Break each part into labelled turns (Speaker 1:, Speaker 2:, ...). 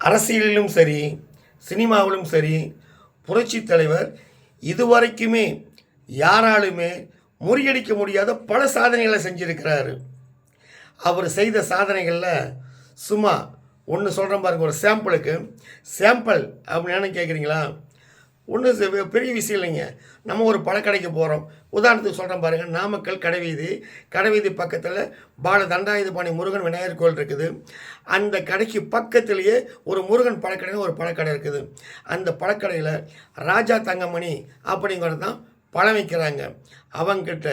Speaker 1: அரசியலிலும் சரி சினிமாவிலும் சரி புரட்சி தலைவர் இதுவரைக்குமே யாராலுமே முறியடிக்க முடியாத பல சாதனைகளை செஞ்சுருக்கிறாரு. அவர் செய்த சாதனைகளில் சும்மா ஒன்று சொல்கிறேன் பாருங்க ஒரு சாம்பிளுக்கு சாம்பிள் அப்படின்னு கேட்குறீங்களா ஒன்றும் பெரிய விஷயம் இல்லைங்க. நம்ம ஒரு பழக்கடைக்கு போகிறோம் உதாரணத்துக்கு சொல்கிறேன் பாருங்கள் நாமக்கல் கடைவீதி. கடைவீதி பக்கத்தில் பால தண்டாயுதபாணி முருகன் விநாயகர் கோயில் இருக்குது. அந்த கடைக்கு பக்கத்துலேயே ஒரு முருகன் பழக்கடைன்னு ஒரு பழக்கடை இருக்குது. அந்த பழக்கடையில் ராஜா தங்கமணி அப்படிங்கிறது தான் பழம் விற்கிறாங்க அவங்கிட்ட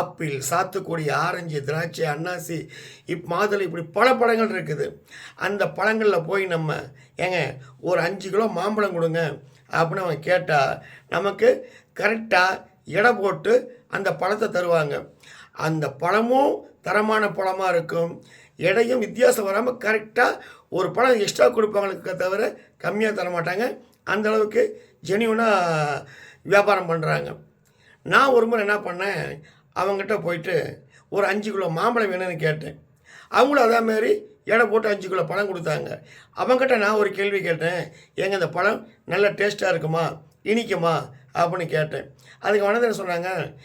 Speaker 1: ஆப்பிள் சாத்துக்குடி ஆரஞ்சு திராட்சை அன்னாசி இப் மாதுளை இப்படி பல பழங்கள் இருக்குது. அந்த பழங்களில் போய் நம்ம ஏங்க ஒரு அஞ்சு கிலோ மாம்பழம் கொடுங்க. அப்படின்னு அவன் கேட்டால் நமக்கு கரெக்டாக எடை போட்டு அந்த பழத்தை தருவாங்க. அந்த பழமும் தரமான பழமாக இருக்கும். எடையும் வித்தியாசம் வராமல் கரெக்டாக ஒரு பழம் எக்ஸ்ட்ரா கொடுப்பாங்களுக்கு தவிர கம்மியாக தர மாட்டாங்க அந்த அளவுக்கு ஜெனியூனாக வியாபாரம் பண்ணுறாங்க நான் ஒரு முறை என்ன பண்ணேன் அவங்ககிட்ட போயிட்டு ஒரு அஞ்சு கிலோ மாம்பழம் வேணும்னு கேட்டேன். அவங்களும் அதே மாதிரி எடை போட்டு அஞ்சு கிலோ பழம் கொடுத்தாங்க. அவங்ககிட்ட நான் ஒரு கேள்வி கேட்டேன். ஏங்க இந்த பழம் நல்ல டேஸ்ட்டாக இருக்குமா? இனிக்குமா? அப்படின்னு கேட்டேன். அதுக்கு வனதன் சொன்னாங்க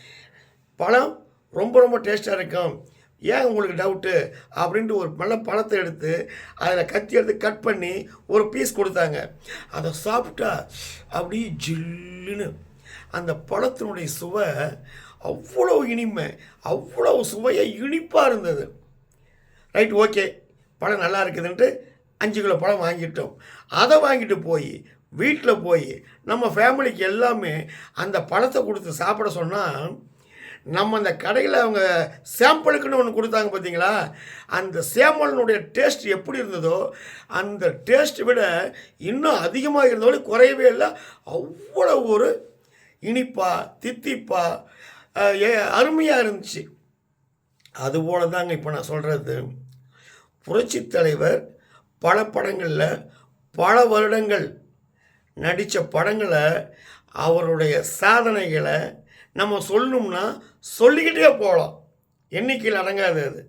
Speaker 1: பழம் ரொம்ப ரொம்ப டேஸ்ட்டாக இருக்கும். ஏன் உங்களுக்கு டவுட்டு அப்படின்ட்டு ஒரு நல்ல பழத்தை எடுத்து அதில் கத்தி எடுத்து கட் பண்ணி ஒரு பீஸ் கொடுத்தாங்க. அதை சாப்பிட்டா அப்படியே ஜில்லுன்னு அந்த பழத்தினுடைய சுவை அவ்வளோ இனிமை அவ்வளோ சுவையாக இனிப்பாக இருந்தது. Right okay. பழம் நல்லா இருக்குதுன்ட்டு அஞ்சு கிலோ பழம் வாங்கிட்டோம். அதை வாங்கிட்டு போய் வீட்டில் போய் நம்ம ஃபேமிலிக்கு எல்லாமே அந்த பழத்தை கொடுத்து சாப்பிட சொன்னால் நம்ம அந்த கடையில் அவங்க சாம்பிளுக்குன்னு ஒன்று கொடுத்தாங்க பார்த்தீங்களா அந்த சேம்பலினுடைய டேஸ்ட் எப்படி இருந்ததோ அந்த டேஸ்ட் விட இன்னும் அதிகமாக இருந்தோட குறையவே இல்லை. அவ்வளோ ஒரு இனிப்பா தித்திப்பா ஏ- அருமையாக இருந்துச்சு. அதுபோல தாங்க இப்போ நான் சொல்கிறது புரட்சித் தலைவர் பல படங்களில் பல வருடங்கள் நடித்த படங்களை அவருடைய சாதனைகளை நம்ம சொல்லணும்னா சொல்லிக்கிட்டே போகலாம் எண்ணிக்கையில் அடங்காது அது.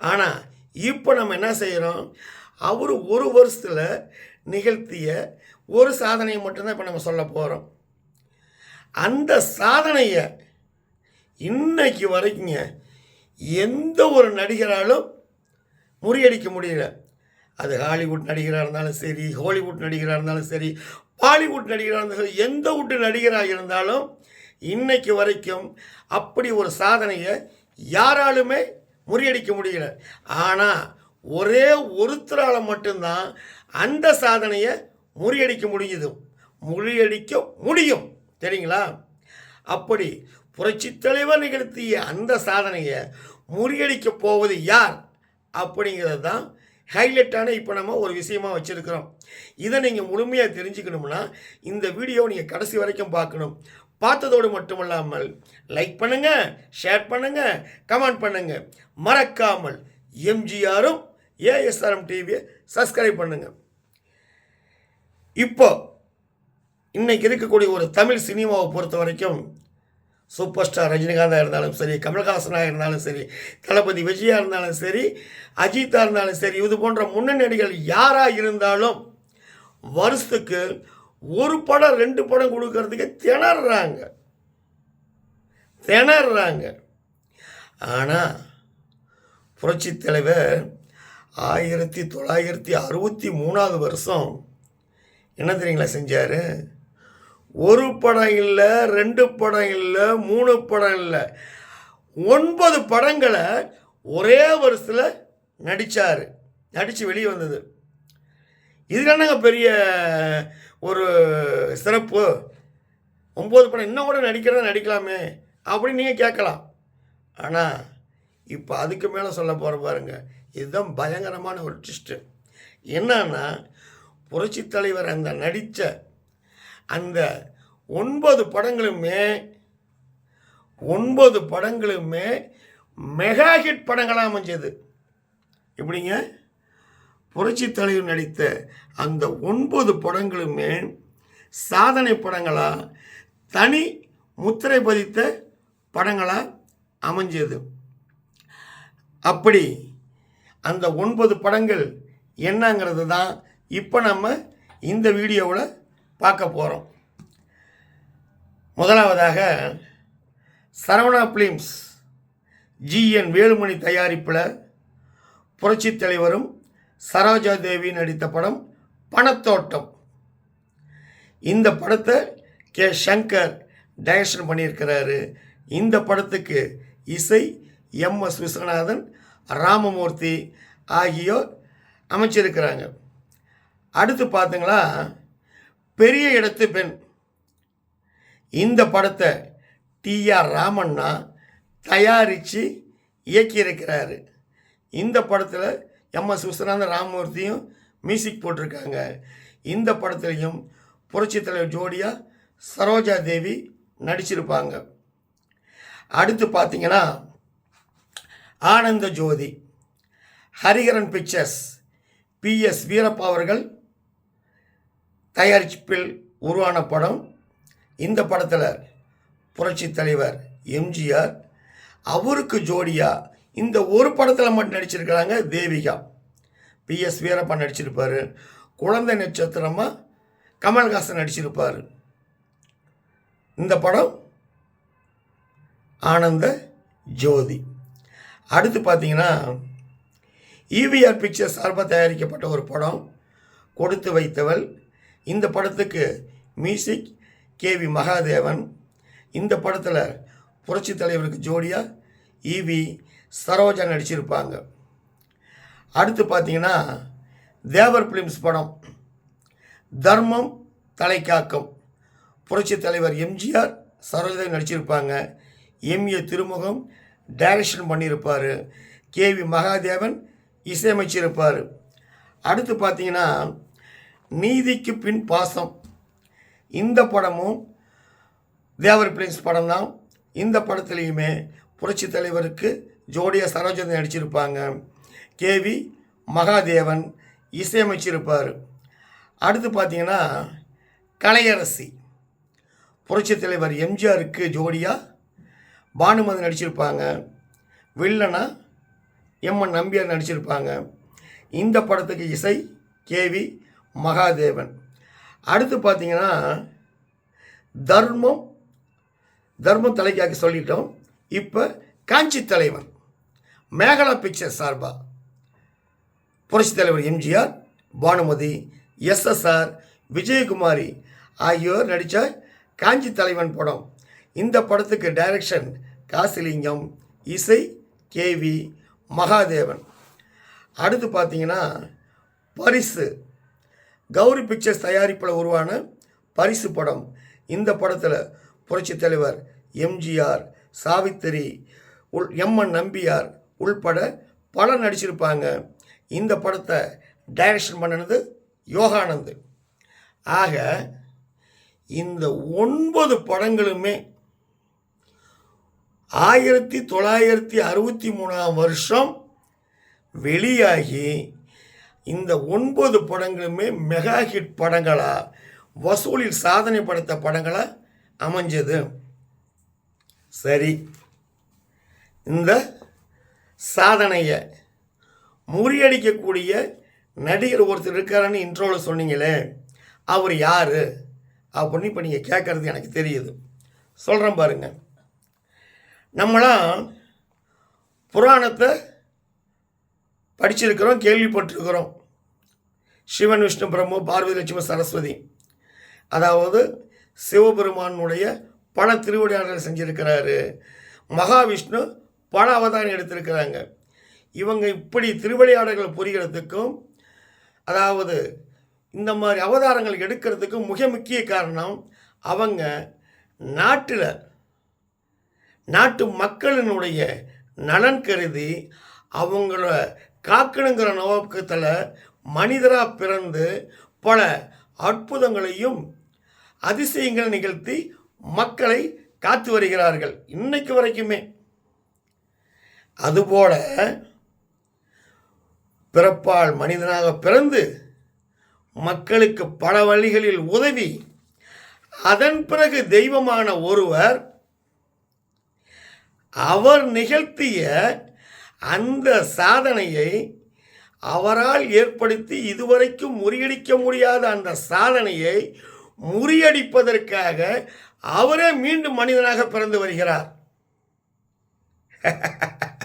Speaker 1: ஆனால் இப்போ நம்ம என்ன செய்கிறோம் அவர் ஒரு வருஷத்தில் நிகழ்த்திய ஒரு சாதனையை மட்டும்தான் இப்போ நம்ம சொல்ல போகிறோம் அந்த சாதனையை இன்னைக்கு வரைக்குங்க எந்த ஒரு நடிகராலும் முறியடிக்க முடியல. அது ஹாலிவுட் நடிகராக இருந்தாலும் சரி ஹாலிவுட் நடிகராக இருந்தாலும் சரி பாலிவுட் நடிகராக இருந்தாலும் சரி எந்த வீட்டு நடிகராக இருந்தாலும் இன்னைக்கு வரைக்கும் அப்படி ஒரு சாதனையை யாராலுமே முறியடிக்க முடியல. ஆனால் ஒரே ஒருத்தரால் மட்டும்தான் அந்த சாதனையை முறியடிக்க முடியுது முறியடிக்க முடியும். சரிங்களா அப்படி புரட்சித் தலைவர் நிகழ்த்திய அந்த சாதனையை முறியடிக்க போவது யார்? அப்படிங்கிறது தான் ஹைலைட்டான இப்போ நம்ம ஒரு விஷயமா வச்சுருக்கிறோம். இதை நீங்கள் முழுமையாக தெரிஞ்சுக்கணும்னா இந்த வீடியோவை நீங்கள் கடைசி வரைக்கும் பார்க்கணும். பார்த்ததோடு மட்டுமல்லாமல் லைக் பண்ணுங்கள் ஷேர் பண்ணுங்கள் கமெண்ட் பண்ணுங்கள் மறக்காமல் எம்ஜிஆரும் ஏஎஸ்ஆர்எம் டிவியை சப்ஸ்கிரைப் பண்ணுங்கள் இப்போ இன்றைக்கி இருக்கக்கூடிய ஒரு தமிழ் சினிமாவை பொறுத்த வரைக்கும் சூப்பர் ஸ்டார் ரஜினிகாந்தாக இருந்தாலும் சரி கமல்ஹாசனாக இருந்தாலும் சரி தளபதி விஜயா இருந்தாலும் சரி அஜித்தாக இருந்தாலும் சரி இது போன்ற முன்னணிகள் யாராக இருந்தாலும் வருஷத்துக்கு ஒரு படம் ரெண்டு படம் கொடுக்கறதுக்கு திணறாங்க. திணறாங்க. ஆனால் புரட்சி தலைவர் ஆயிரத்தி தொள்ளாயிரத்தி அறுபத்தி மூணாவது வருஷம் என்ன தெரியுங்களா செஞ்சார்? ஒரு படம் இல்லை ரெண்டு படம் இல்லை மூணு படம் இல்லை. ஒன்பது படங்களை ஒரே வருஷத்தில் நடித்தார் நடித்து வெளியே வந்தது. இது என்னங்க பெரிய ஒரு சிறப்பு? ஒம்பது படம் இன்னும் கூட நடிக்கிறதா நடிக்கலாமே அப்படின்னு நீங்கள் கேட்கலாம். ஆனால் இப்போ அதுக்கு மேலே சொல்ல போகிற பாருங்க இதுதான் பயங்கரமான ஒரு ட்விஸ்ட்டு என்னன்னா புரட்சித் தலைவர் அந்த நடித்த அந்த ஒன்பது படங்களுமே ஒன்பது படங்களுமே மெகா ஹிட் படங்களாக அமைஞ்சது. எப்படிங்க? புரட்சி தலைவர் நடித்த அந்த ஒன்பது படங்களுமே சாதனை படங்களாக தனி முத்திரை பதித்த படங்களாக அமைஞ்சது. அப்படி அந்த ஒன்பது படங்கள் என்னங்கிறது தான் இப்போ நம்ம இந்த வீடியோவில் பார்க்க போகிறோம் முதலாவதாக சரவணா பிலிம்ஸ் ஜிஎன் வேலுமணி தயாரிப்பில் புரட்சித் தலைவரும் சரோஜா தேவி நடித்த படம் பணத்தோட்டம். இந்த படத்தை கே சங்கர் டைரக்ஷன் பண்ணியிருக்கிறாரு. இந்த படத்துக்கு இசை எம் எஸ் விஸ்வநாதன் ராமமூர்த்தி ஆகியோர் அமைச்சிருக்கிறாங்க. அடுத்து பார்த்தீங்களா பெரிய இடத்து பெண். இந்த படத்தை டிஆர் ராமண்ணா தயாரித்து இயக்கியிருக்கிறாரு. இந்த படத்தில் எம் எஸ் விஸ்வநாத ராமமூர்த்தியும் மியூசிக் போட்டிருக்காங்க. இந்த படத்துலையும் புரட்சி தலைவர் ஜோடியாக சரோஜா தேவி நடிச்சிருப்பாங்க. அடுத்து பார்த்தீங்கன்னா Anandha Jothi Hariharan pictures P S Veerappa அவர்கள் தயாரிப்பில் உருவான படம் இந்த படத்தில் புரட்சி தலைவர் எம்ஜிஆர். அவருக்கு ஜோடியாக இந்த ஒரு படத்தில் மட்டும் நடிச்சிருக்கிறாங்க தேவிகா. பிஎஸ் வீரப்பா நடிச்சிருப்பார். குழந்தை நட்சத்திரமாக கமல்ஹாசன் நடிச்சிருப்பார். இந்த படம் ஆனந்த ஜோதி. அடுத்து பார்த்தீங்கன்னா ஈவிஆர் பிக்சர் சார்பாக தயாரிக்கப்பட்ட ஒரு படம் கொடுத்து வைத்தவள் இந்த படத்துக்கு மியூசிக் கேவி மகாதேவன் இந்த படத்தில் புரட்சி தலைவருக்கு ஜோடியாக இவி சரோஜா நடிச்சிருப்பாங்க. அடுத்து பார்த்தீங்கன்னா தேவர் பிலிம்ஸ் படம் தர்மம் தலைக்காக்கம். புரட்சி தலைவர் எம்ஜிஆர் சரோஜா நடிச்சிருப்பாங்க. எம்ஏ திருமுகம் டைரக்ஷன் பண்ணியிருப்பார் கேவி மகாதேவன் இசையமைச்சிருப்பார். அடுத்து பார்த்தீங்கன்னா நீதிக்கு பின் பாசம். இந்த படமும் தேவர் பிரின்ஸ் படம் தான் இந்த படத்துலேயுமே புரட்சி தலைவருக்கு ஜோடியா சரோஜதி நடிச்சிருப்பாங்க. கேவி மகாதேவன் இசையமைச்சிருப்பார். அடுத்து பார்த்தீங்கன்னா கலையரசி. புரட்சி தலைவர் எம்ஜிஆருக்கு ஜோடியாக பானுமதி நடிச்சிருப்பாங்க. வில்லனா எம்என் நம்பியார் நடிச்சிருப்பாங்க. இந்த படத்துக்கு இசை கேவி மகாதேவன். அடுத்து பார்த்தீங்கன்னா தர்மம் தர்மம் தலைக்காக்க சொல்லிட்டோம். இப்போ காஞ்சி தலைவன் மேகலா பிக்சர் சார்பா. புரட்சி தலைவர் எம்ஜிஆர் பானுமதி எஸ்எஸ்ஆர் விஜயகுமாரி ஆகியோர் நடித்த காஞ்சி தலைவன் படம். இந்த படத்துக்கு டைரக்ஷன் காசிலிங்கம் இசை கேவி மகாதேவன். அடுத்து பார்த்தீங்கன்னா பரிசு கௌரி பிக்சர்ஸ் தயாரிப்பில் உருவான பரிசு படம். இந்த படத்தில் புரட்சி தலைவர் எம்ஜிஆர் சாவித்திரி உள் எம்என் நம்பியார் உள்பட பலர் நடிச்சிருப்பாங்க. இந்த படத்தை டைரக்ஷன் பண்ணினது யோகானந்து. ஆக இந்த ஒன்பது படங்களுமே ஆயிரத்தி தொள்ளாயிரத்தி அறுபத்தி மூணாம் வருஷம் வெளியாகி இந்த ஒன்பது படங்களுமே மெகா ஹிட் படங்களாக வசூலில் சாதனை படைத்த படங்களாக அமைஞ்சது? சரி. இந்த சாதனையை முறியடிக்கக்கூடிய நடிகர் ஒருத்தர் இருக்காருன்னு இன்ட்ரோவில் சொன்னீங்களே அவர் யார்? அப்படின்னு இப்போ நீங்கள் கேட்குறது எனக்கு தெரியுது. சொல்கிறேன் பாருங்கள் நம்மளாம் புராணத்தை படிச்சிருக்கிறோம் கேள்விப்பட்டிருக்கிறோம். சிவன் விஷ்ணு பிரம்மு பார்வதி லட்சுமி சரஸ்வதி. அதாவது சிவபெருமானுடைய பல திருவிடையாடல் செஞ்சுருக்கிறாரு. மகாவிஷ்ணு பல அவதாரம் எடுத்திருக்கிறாங்க. இவங்க இப்படி திருவிளையாடல்கள் புரிகிறதுக்கும் அதாவது இந்த மாதிரி அவதாரங்கள் எடுக்கிறதுக்கும் மிக முக்கிய காரணம் அவங்க நாட்டில் நாட்டு மக்களினுடைய நலன் கருதி அவங்கள காக்கணுங்கிற நோக்கத்தில் மனிதராக பிறந்து பல அற்புதங்களையும் அதிசயங்களை நிகழ்த்தி மக்களை காத்து வருகிறார்கள் இன்னைக்கு வரைக்குமே. அதுபோல பிறப்பால் மனிதனாக பிறந்து மக்களுக்கு பல வழிகளில் உதவி அதன் பிறகு தெய்வமான ஒருவர் அவர் நிகழ்த்திய அந்த சாதனையை அவரால் ஏற்படுத்தி இதுவரைக்கும் முறியடிக்க முடியாத அந்த சாதனையை முறியடிப்பதற்காக அவரே மீண்டும் மனிதனாக பிறந்து வருகிறார்.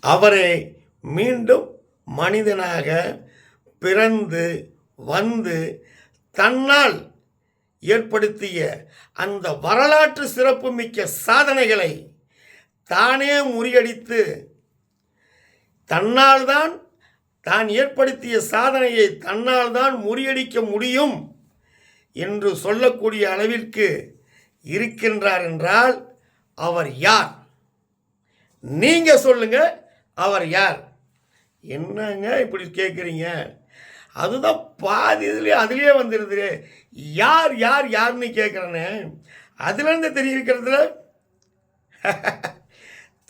Speaker 1: அவரை மீண்டும் மனிதனாக பிறந்து வந்து தன்னால் ஏற்படுத்திய அந்த வரலாற்று சிறப்புமிக்க சாதனைகளை தானே முறியடித்து தன்னால் தான் தான் ஏற்படுத்திய சாதனையை தன்னால் தான் முறியடிக்க முடியும் என்று சொல்லக்கூடிய அளவிற்கு இருக்கின்றார் என்றால் அவர் யார்? நீங்க சொல்லுங்க அவர் யார்? என்னங்க இப்படி கேட்குறீங்க அதுதான் பாதி இதுலேயே அதுலேயே வந்துடுது யார் யார் யாருன்னு கேட்குறேன்னு அதுலேருந்து தெரியிருக்கிறதுல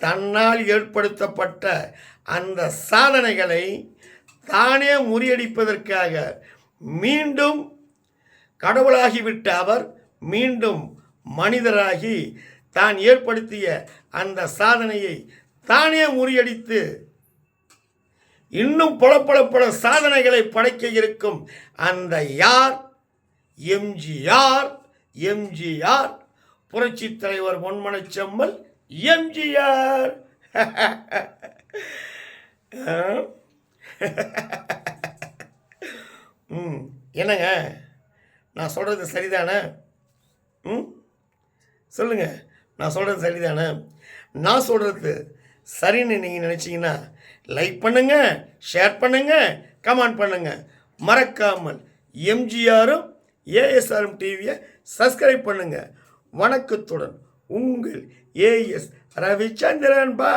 Speaker 1: தன்னால் ஏற்படுத்தப்பட்ட அந்த சாதனைகளை தானே முறியடிப்பதற்காக மீண்டும் கடவுளாகிவிட்ட அவர் மீண்டும் மனிதராகி தான் ஏற்படுத்திய அந்த சாதனையை தானே முறியடித்து இன்னும் பல பல பல சாதனைகளை படைக்க இருக்கும் அந்த யார்? எம்ஜிஆர். எம்ஜிஆர். புரட்சி தலைவர் பொன்மனச்செம்மல் செம்மல் எம்ஜிஆர். ம் என்னங்க? நான் சொல்கிறது சரிதானே? ம் சொல்லுங்கள் நான் சொல்கிறது சரிதானே? நான் சொல்கிறது சரின்னு நீங்கள் நினச்சிங்கன்னா லைக் பண்ணுங்கள் ஷேர் பண்ணுங்கள் கமெண்ட் பண்ணுங்கள் மறக்காமல் எம்ஜிஆரும் ஏஎஸ்ஆரும் டிவியை சப்ஸ்கிரைப் பண்ணுங்கள் வணக்கத்துடன் உங்கள் ஏஎஸ் ரவிச்சந்திரன் பா